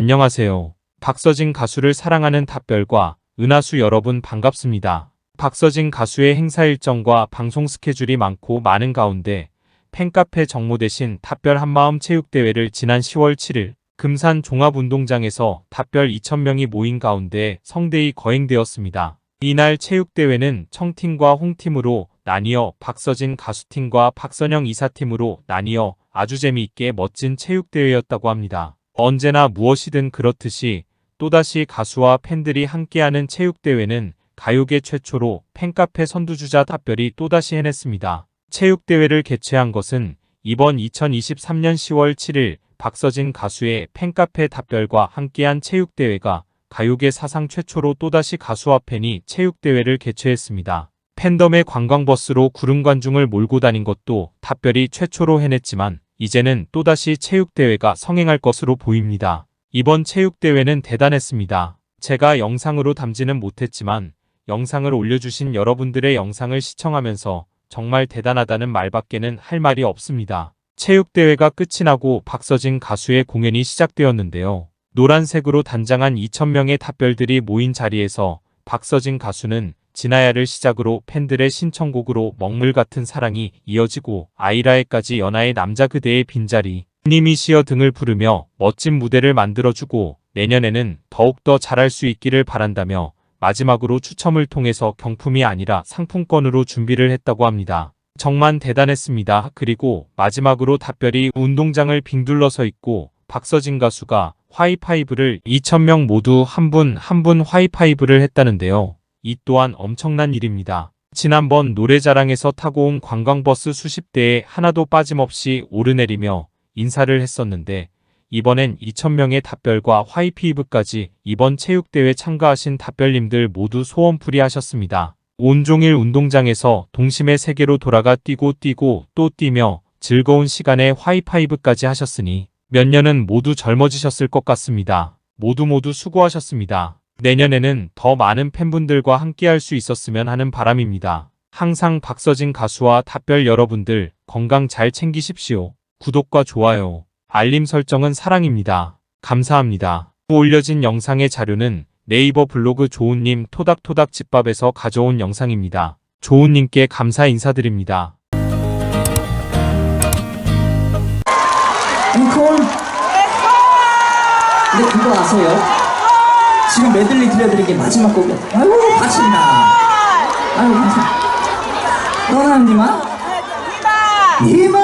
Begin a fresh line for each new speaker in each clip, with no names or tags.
안녕하세요. 박서진 가수를 사랑하는 탑별과 은하수 여러분 반갑습니다. 박서진 가수의 행사 일정과 방송 스케줄이 많고 많은 가운데 팬카페 정모 대신 탑별 한마음 체육대회를 지난 10월 7일 금산 종합운동장에서 탑별 2,000명이 모인 가운데 성대히 거행되었습니다. 이날 체육대회는 청팀과 홍팀으로 나뉘어 박서진 가수팀과 박선영 이사팀으로 나뉘어 아주 재미있게 멋진 체육대회였다고 합니다. 언제나 무엇이든 그렇듯이 또다시 가수와 팬들이 함께하는 체육대회는 가요계 최초로 팬카페 선두주자 탑별이 또다시 해냈습니다. 체육대회를 개최한 것은 이번 2023년 10월 7일 박서진 가수의 팬카페 탑별과 함께한 체육대회가 가요계 사상 최초로 또다시 가수와 팬이 체육대회를 개최했습니다. 팬덤의 관광버스로 구름 관중을 몰고 다닌 것도 탑별이 최초로 해냈지만 이제는 또다시 체육대회가 성행할 것으로 보입니다. 이번 체육대회는 대단했습니다. 제가 영상으로 담지는 못했지만 영상을 올려주신 여러분들의 영상을 시청하면서 정말 대단하다는 말밖에는 할 말이 없습니다. 체육대회가 끝이 나고 박서진 가수의 공연이 시작되었는데요. 노란색으로 단장한 2,000명의 탑별들이 모인 자리에서 박서진 가수는 지나야를 시작으로 팬들의 신청곡으로 먹물 같은 사랑이 이어지고 아이라에까지 연하의 남자 그대의 빈자리, 님이시여 등을 부르며 멋진 무대를 만들어주고 내년에는 더욱더 잘할 수 있기를 바란다며 마지막으로 추첨을 통해서 경품이 아니라 상품권으로 준비를 했다고 합니다. 정말 대단했습니다. 그리고 마지막으로 답별이 운동장을 빙둘러서 있고 박서진 가수가 화이파이브를 2,000명 모두 한 분 한 분 화이파이브를 했다는데요. 이 또한 엄청난 일입니다. 지난번 노래자랑에서 타고 온 관광버스 수십 대에 하나도 빠짐없이 오르내리며 인사를 했었는데 이번엔 2,000명의 답별과 화이피이브까지 이번 체육대회 참가하신 답별님들 모두 소원풀이 하셨습니다. 온종일 운동장에서 동심의 세계로 돌아가 뛰고 뛰고 또 뛰며 즐거운 시간에 화이파이브까지 하셨으니 몇 년은 모두 젊어지셨을 것 같습니다. 모두 모두 수고하셨습니다. 내년에는 더 많은 팬분들과 함께할 수 있었으면 하는 바람입니다. 항상 박서진 가수와 답별 여러분들 건강 잘 챙기십시오. 구독과 좋아요, 알림 설정은 사랑입니다. 감사합니다. 올려진 영상의 자료는 네이버 블로그 조은님 토닥토닥 집밥에서 가져온 영상입니다. 조은님께 감사 인사드립니다.
앵콜 근데 그거 아세요? 지금 메들리 들려드린 게 마지막 곡이야. 아이고 바친다 아이고 감사 떠나는 니마 니마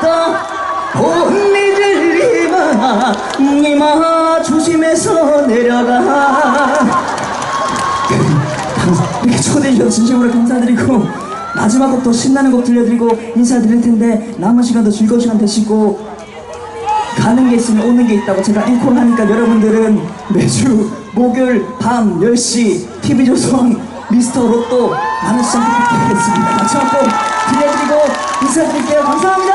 떠 니들리마 니마 조심해서 내려가. 이렇게 초대해 주셔서 진심으로 감사드리고 마지막 곡도 신나는 곡 들려드리고 인사드릴 텐데 남은 시간도 즐거운 시간 되시고 가는 게 있으면 오는 게 있다고 제가 앵콜 하니까 여러분들은 매주 목요일 밤 10시 TV조선 미스터 로또 많은 시청 부탁드리겠습니다. 마지막 곡 들려드리고 인사드릴게요. 감사합니다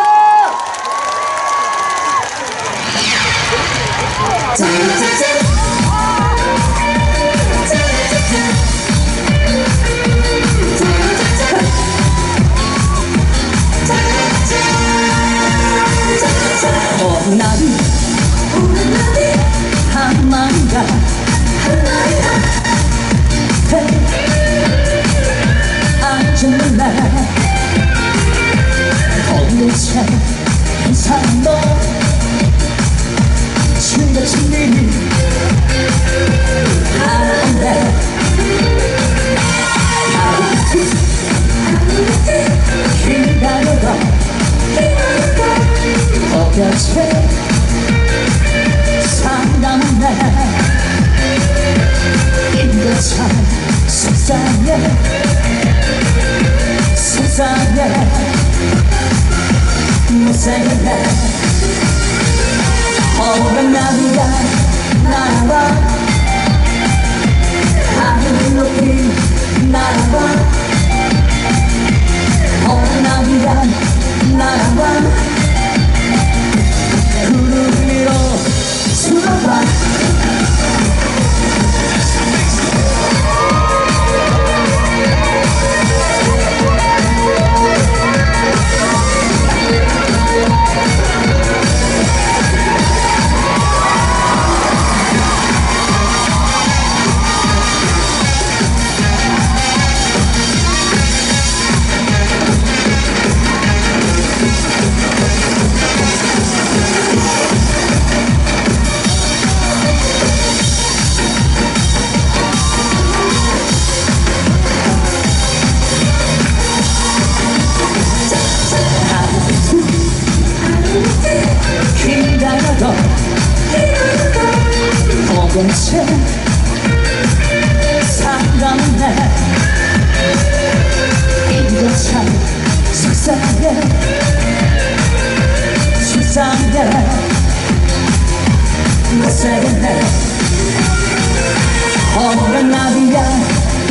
못살겠네 어른 나비가 날아와. 하늘 나비가 날아와 어경채 상담해 이거 참 속상해. 속상해 못 살겠네 어머나 나비야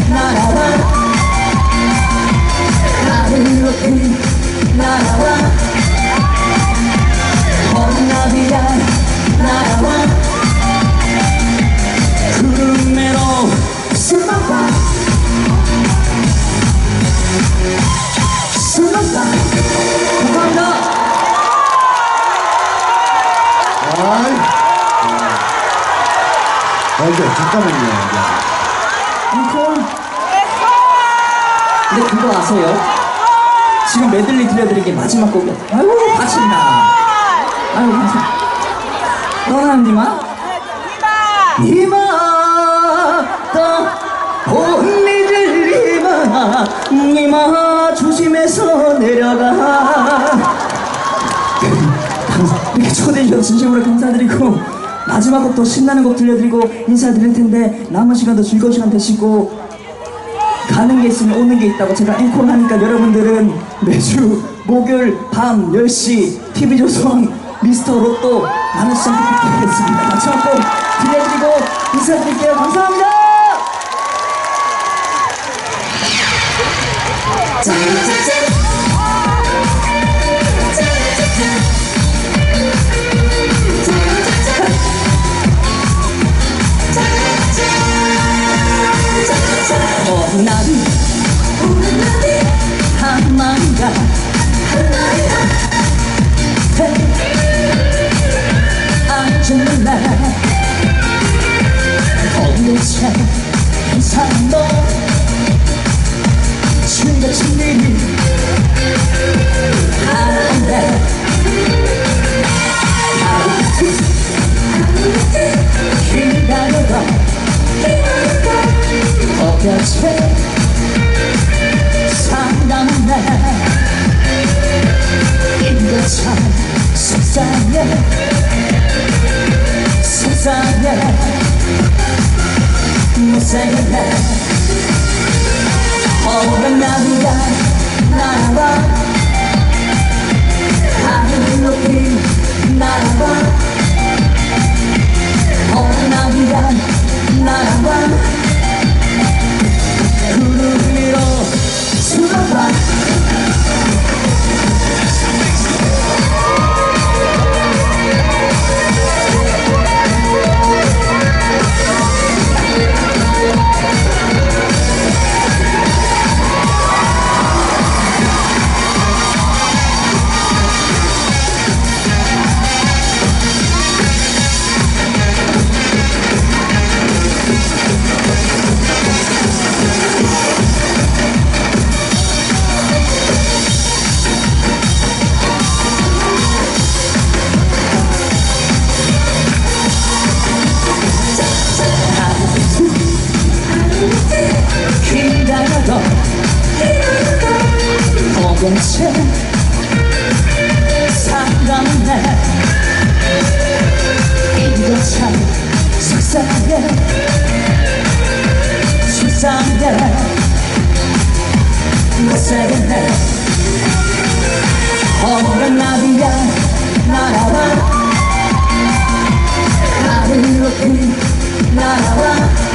날아와. 하늘 높이 날아와. 어머나 나비야 날아와
맞아, 잠깐만요.
앵콜 근데 그거 아세요? 지금 메들리 들려드린 게 마지막 곡이야. 아이고 다친다. 아이고 감사. 떠나는 니마 니마 떠온 니들 니마 니마 조심해서 내려가. 감사 이렇게 초대해 주셔서 진심으로 감사드리고 마지막 곡도 신나는 곡 들려드리고 인사드릴 텐데 남은 시간도 즐거운 시간 되시고 가는 게 있으면 오는 게 있다고 제가 앵콜 하니까 여러분들은 매주 목요일 밤 10시 TV조선 미스터 로또 많은 시청 부탁드리겠습니다. 마지막 곡 들려드리고 인사드릴게요. 감사합니다 어, 못살겠네 어른 나비가 날아와 하 어경채 상담해 이거 참 속상해. 속상해. 못 살겠네. 어른 나비야. 날아와. 하늘 높이 날아와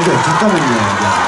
아이. 맞아, 잠깐만요.